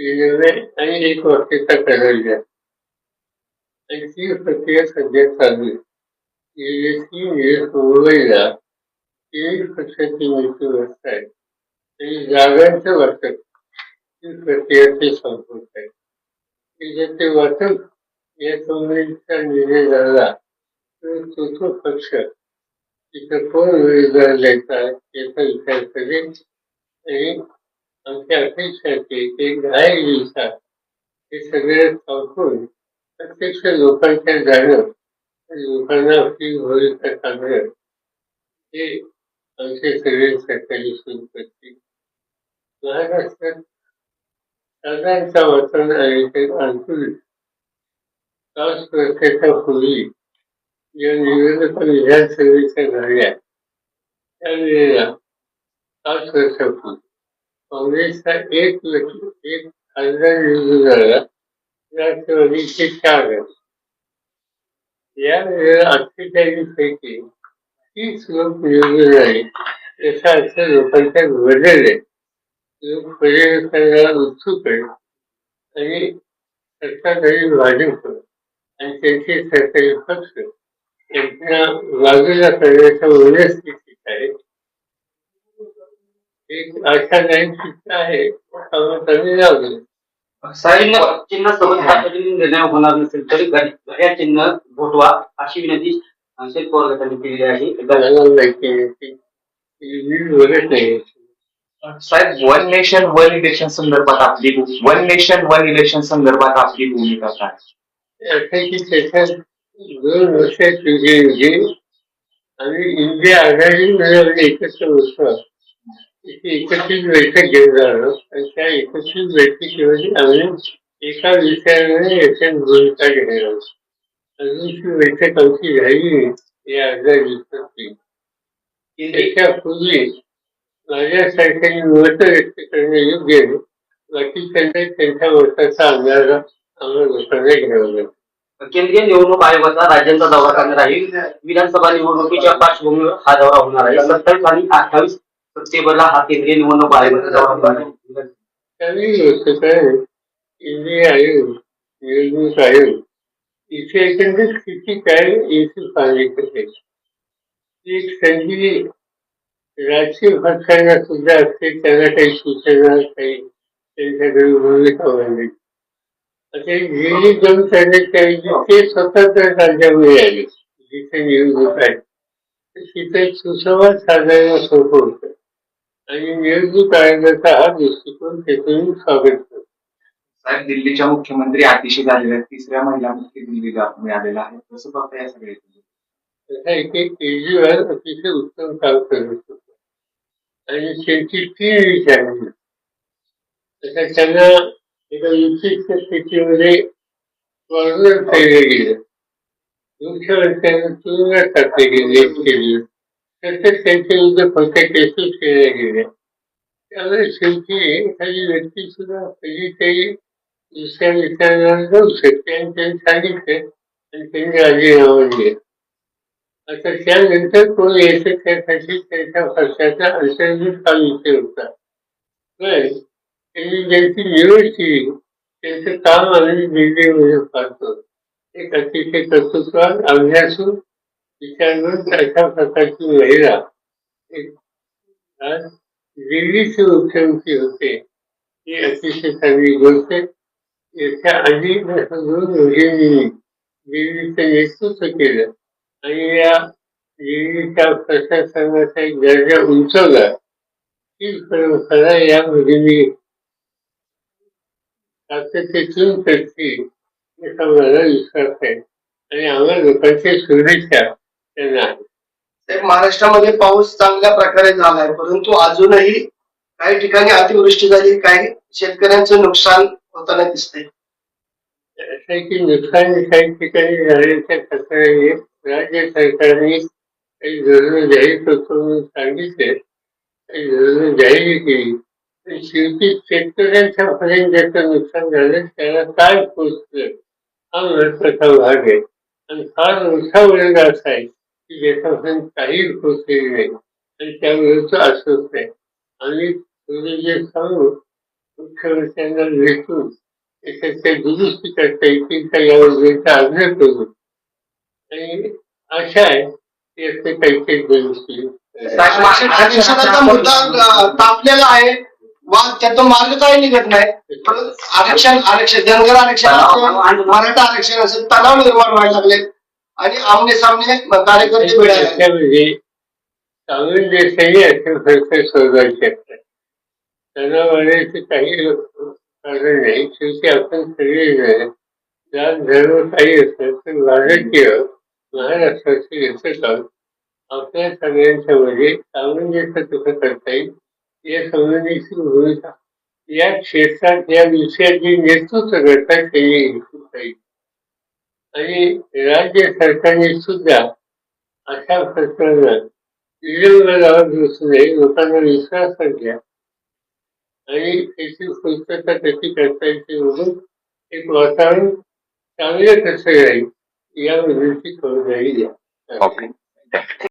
केलेले आणि एक वाक्यता करायला आणि ती प्रक्रिया सध्या चालू आहे. गेले तीन दिवस मुंबईला तीन पक्षाची नीती व्यवस्था आहे. आणि जागांचं वाटप ही प्रक्रिया ते संपवत आहे. त्याचे ते वाटप या संबंधीचा निर्णय झाला तर तो तो पक्ष तिथं कोण उमेदवार द्यायचा याचा विचार करेल आणि आमच्या अपेक्षा आहे की दहा एक दिवसात हे सगळे संपून प्रत्यक्ष लोकांच्या जाणं लोकांना आपली भूमिका सांगणं हे आमचे सगळे सरकारी सुरू करतील महाराष्ट्रात साधारणतः वातावरण आहे अंकुरित पाच वर्षाच्या पूर्वी या निवडणूक विधानसभेच्या झाल्या. त्यावेळेला पाच वर्षापूर्वी काँग्रेसचा एक व्यक्ती एक खासदार निवडून झाला राष्ट्रवादीचे चार या वेळेला अठ्ठेचाळीस पैकी तीस लोक निवडून आले. याचा अर्थ लोकांच्या आहे लोक पर्यटनाला उत्सुक आहे आणि सत्ताधारी भाजप आणि त्यांचे सरकारी पक्ष त्यांच्या बाजूला करण्याच्या मनस्थितीत आहे. एक आहे. कमी चिन्ह सोबत तातडीने निर्णय होणार नसेल तरी घड्या चिन्ह घोटवा अशी विनंती शरद पवार गटाने केलेली आहे. नाही. साहेब वन नेशन वन इलेक्शन संदर्भात आपली वन नेशन वन इलेक्शन संदर्भात आपली भूमिका काय की त्याच्यात दोन वर्षात तुझे युगे आणि इंडिया आघाडी मिळवली एकत्र होतो एकत्रित बैठक घेणार आहोत आणि त्या एकत्रित बैठकीमध्ये आम्ही एका विषयाने याच्यात भूमिका घेणार आहोत. अजून ती बैठक आमची झाली नाही, या अर्ध्या दिवसाची त्याच्यापूर्वी माझ्यासारख्यांनी मत व्यक्त करणे योग्य आहे. बाकी त्यांना त्यांच्या मताचा अंदाज आम्हाला लोकांना घ्यावा लागेल केंद्रीय निवडणूक आयोगाचा राज्यांचा दौरा करणार आहे. विधानसभा निवडणुकीच्या पार्श्वभूमीवर हा दौरा होणार आहे. सत्तावीस आणि अठ्ठावीस सप्टेंबरला हा केंद्रीय निवडणूक आयोगाचा दौरा होणार आहे? काय केंद्रीय आयोग निवडणूक आयोग इथे काय एक संधी राजकीय पक्षांना सुद्धा असते त्यांना काही सूचना काही त्यांच्याकडे भूमिका मांडली आता गेली दोन कर्मचारी ते स्वतंत्र राज्यामध्ये आले जिथे निवडणूक आहे तिथे सुसंवाद साधायला सोपं होतं. आणि निवडणूक आयोगाचा हा दृष्टिकोन त्यातून स्वागत करतो. साहेब दिल्लीच्या मुख्यमंत्री आतिशी झालेल्या तिसऱ्या महिला मुख्यमंत्रीला मिळालेला आहे. कसं बघता या सगळे तसा इथे केजरीवाल अतिशय उत्तम काम करत होते. आणि त्यांची ती विचारली तसा त्यांना एका विशिष्ट स्थितीमध्ये कॉर्नर केलं गेलं मुख्यमंत्र्यांना तुरुंगात टाकले गेले केले तसेच त्यांच्या विरुद्ध खोट्या केसेस केल्या गेल्या त्यामुळे शेवटी एखादी व्यक्ती सुद्धा कधीतरी दुसऱ्या विचारांना जाऊ शकते आणि त्यांनी सांगितलं आणि त्यांनी राजीनामा दिला. आता त्यानंतर कोण यायचं त्यासाठी त्यांच्या पक्षाचा अंतर्गत हा विषय होता? पण त्यांनी ज्यांची निवड केली त्यांचं काम आम्ही दिल्लीमध्ये पाहतो. एक अतिशय कर्तृत्वान अभ्यासून विचारवंत अशा प्रकारची महिला आज दिल्लीचे मुख्यमंत्री होते. ही अतिशय चांगली गोष्ट याच्या आधी दोन मुलींनी दिल्लीचं नेतृत्व केलं. आणि या दिल्लीच्या प्रशासनाचा एक दर्जा उंचवला. ही परंपरा या मुलींनी सातत्यातून करते याचा मला विश्वास आहे. आणि आम्हाला लोकांची शुभेच्छा. साहेब, महाराष्ट्रामध्ये पाऊस चांगल्या प्रकारे झालाय परंतु अजूनही काही ठिकाणी अतिवृष्टी झाली काही शेतकऱ्यांचं नुकसान होताना दिसतंय. नुकसान काही ठिकाणी झाल्याच्या तक्रारी राज्य सरकारने काही धोरणं जाहीर करतो म्हणून सांगितले. काही धोरणं जाहीर केली. पण शेवटी शेतकऱ्यांच्या पर्यंत ज्याचं नुकसान झालं त्याला काय पोचलं? हा महत्त्वाचा भाग आहे. आणि फार मोठा वर्ग असा आहे. की ज्याच्यापर्यंत काही पोचलेले नाही. आणि त्याविरुद्ध अस्वस्थ आहे. आम्ही थोडे जे सांगू मुख्यमंत्र्यांना भेटून त्याच्यात काही दुरुस्ती करता येतील का यावरचा आग्रह करू आणि आशा आहे की याचे काही काही दुरुस्ती तापलेला आहे. वा त्याचा मार्ग काही निघत नाही. आरक्षण आरक्षण धनगर आरक्षण मराठा आरक्षण असेल तणाव निर्माण व्हायला लागले आणि आमने सामने कार्यकर्ते मिळाले. त्याच्यामध्ये काही कारण नाही शेवटी आपण सगळे जण जात धर्म काही असलं तर भारतीय महाराष्ट्राचे यशक आहोत. आपल्या सगळ्यांच्या मध्ये सामंजस्य कसं करता येईल या संबंधीची भूमिका या क्षेत्रात या विषयाची नेतृत्व घेतली पाहिजे. आणि राज्य सरकारने सुद्धा अशा प्रकरणात विलंब दिसून बसू लोकांना विश्वास घ्या. आणि त्याची पूर्तता कशी करता येते म्हणून एक वातावरण चांगलं कसं राहील या गोष्टीची खबरदारी घ्या